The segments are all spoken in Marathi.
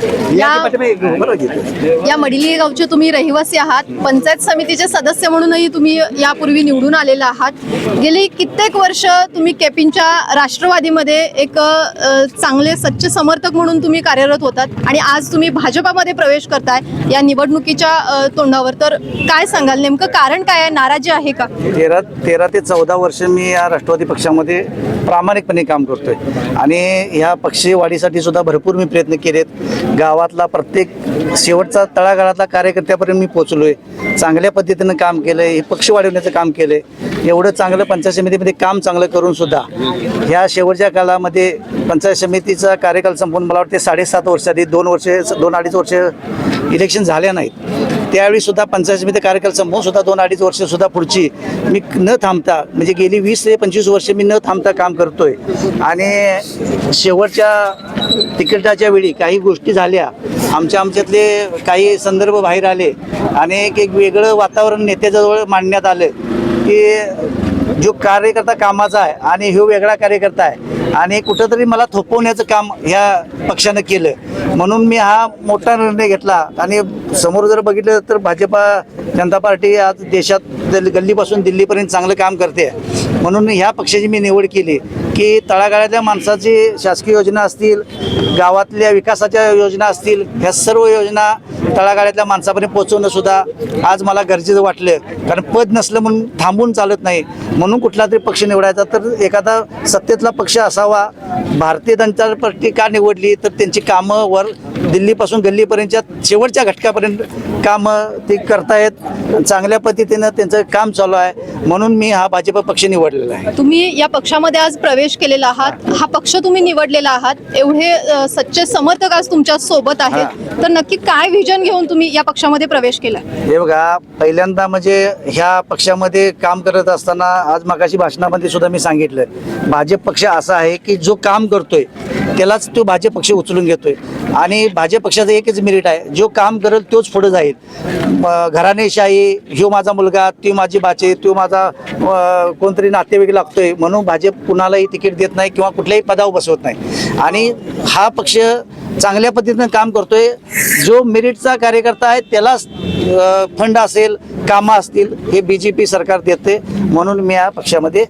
Thank you. या या मडिली गावचे तुम्ही रहिवासी आहात. पंचायत समितीचे सदस्य म्हणूनही तुम्ही यापूर्वी निवडून आलेला आहात. गेली कित्येक वर्ष तुम्ही केपिनच्या राष्ट्रवादीमध्ये एक चांगले सच्चे समर्थक म्हणून तुम्ही कार्यरत होतात आणि आज तुम्ही भाजपामध्ये प्रवेश करताय. या निवडणुकीच्या तोंडावर तर काय सांगाल? नेमकं कारण काय आहे? नाराजी आहे का? तेरा तेरा ते चौदा वर्ष मी या राष्ट्रवादी पक्षामध्ये प्रामाणिकपणे काम करतोय. आणि ह्या पक्षी वाढीसाठी सुद्धा भरपूर मी प्रयत्न केलेत. गावातला प्रत्येक शेवटचा तळागाळातला कार्यकर्त्यापर्यंत मी पोचलोय चांगल्या पद्धतीनं काम केलंय हे पक्ष वाढवण्याचं काम केलंय. एवढं चांगलं पंचायत समितीमध्ये काम चांगलं करून सुद्धा ह्या शेवटच्या काळामध्ये पंचायत समितीचा कार्यकाल संपून मला वाटते साडेसात वर्ष आधी दोन वर्ष दोन अडीच वर्ष इलेक्शन झाल्या नाहीत. त्यावेळी सुद्धा पंचायत समिती कार्यकाल संपवून सुद्धा दोन अडीच वर्ष सुद्धा पुढची मी न थांबता म्हणजे गेली वीस ते पंचवीस वर्ष मी न थांबता काम करतोय. आणि शेवटच्या तिकिटाच्या वेळी काही गोष्टी झाल्या आमच्या आमच्यातले काही संदर्भ बाहेर आले आणि एक एक वेगळं वातावरण नेत्याजवळ मांडण्यात आलं की जो कार्यकर्ता कामाचा आहे आणि ह्यो वेगळा कार्यकर्ता आहे. आणि कुठंतरी मला थोपवण्याचं काम ह्या पक्षानं केलं. म्हणून मी हा मोठा निर्णय घेतला. आणि समोर जर बघितलं तर भाजपा जनता पार्टी आज देशात गल्लीपासून दिल्लीपर्यंत चांगलं काम करते. म्हणून ह्या पक्षाची मी निवड केली. की तळागाळातल्या माणसाची शासकीय योजना असतील गावातल्या विकासाच्या योजना असतील ह्या सर्व योजना तळागाळातल्या माणसापर्यंत पोहोचवणं सुद्धा आज मला गरजेचं वाटलं. कारण पद नसलं म्हणून थांबून चालत नाही. म्हणून कुठला तरी पक्ष निवडायचा तर एखादा सत्तेतला पक्ष असावा. भारतीय जनता पार्टी का निवडली तर त्यांची कामं वर दिल्लीपासून गल्लीपर्यंतच्या शेवटच्या घटकापर्यंत कामं ते करतायत. चांगल्या पद्धतीनं त्यांचं काम चालू आहे. म्हणून मी हा भाजप पक्ष निवडलेला आहे. तुम्ही या पक्षामध्ये आज प्रवेश केलेला आहात. हा पक्ष तुम्ही निवडलेला आहात. एवढे सच्चे समर्थक आज तुमच्यासोबत आहेत. तर नक्की काय व्हिजन घेऊन तुम्ही या पक्षामध्ये प्रवेश केला हे बघा पहिल्यांदा म्हणजे ह्या पक्षामध्ये काम करत असताना आज मगाशी भाषणामध्ये सुद्धा मी सांगितलं. भाजप पक्ष असा आहे की जो काम करतोय त्यालाच तो भाजप पक्ष उचलून घेतोय. आणि भाजप पक्षाचं एकच मेरिट आहे. जो काम करेल तोच पुढे जाईल. घराणेशाही ह्यो माझा मुलगा ती माझी बाचे तो माझा कोणतरी नातेवाईक लागतोय म्हणून भाजप कुणालाही तिकीट देत नाही किंवा कुठल्याही पदावर बसवत नाही. आणि हा पक्ष चांगल्या पद्धतीनं काम करतोय. जो मेरिटचा कार्यकर्ता आहे त्यालाच फंड असेल कामं असतील हे बी जे पी सरकार देते म्हणून मी या पक्षामध्ये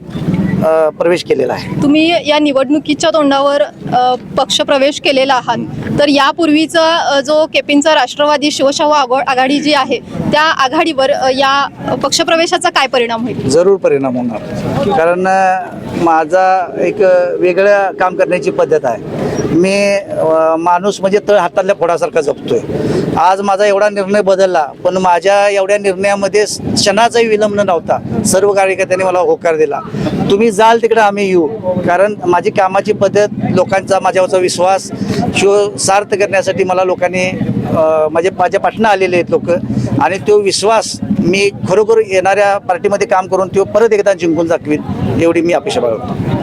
प्रवेश केलेला आहे. तुम्ही या निवडणुकीच्या तोंडावर पक्ष प्रवेश केलेला आहात. तर यापूर्वीचा जो केपिनचा राष्ट्रवादी शिवशाहू आघा- आघाडी जी आहे त्या आघाडीवर या पक्षप्रवेशाचा काय परिणाम होईल? जरूर परिणाम होणार. कारण माझा एक वेगळं काम करण्याची पद्धत आहे. मी माणूस म्हणजे तळ हातातल्या फोडासारखा जपतोय. आज माझा एवढा निर्णय बदलला पण माझ्या एवढ्या निर्णयामध्ये क्षणाचाही विलंब नव्हता. सर्व कार्यकर्त्यांनी मला होकार दिला. तुम्ही जाल तिकडे आम्ही येऊ. कारण माझी कामाची पद्धत लोकांचा माझ्यावरचा विश्वास शो सार्थ करण्यासाठी मला लोकांनी माझे माझ्या पाठणं आलेले आहेत लोक. आणि तो विश्वास मी खरोखर येणाऱ्या पार्टीमध्ये काम करून तो परत एकदा जिंकून दाखवीन एवढी मी अपेक्षा बाळगतो.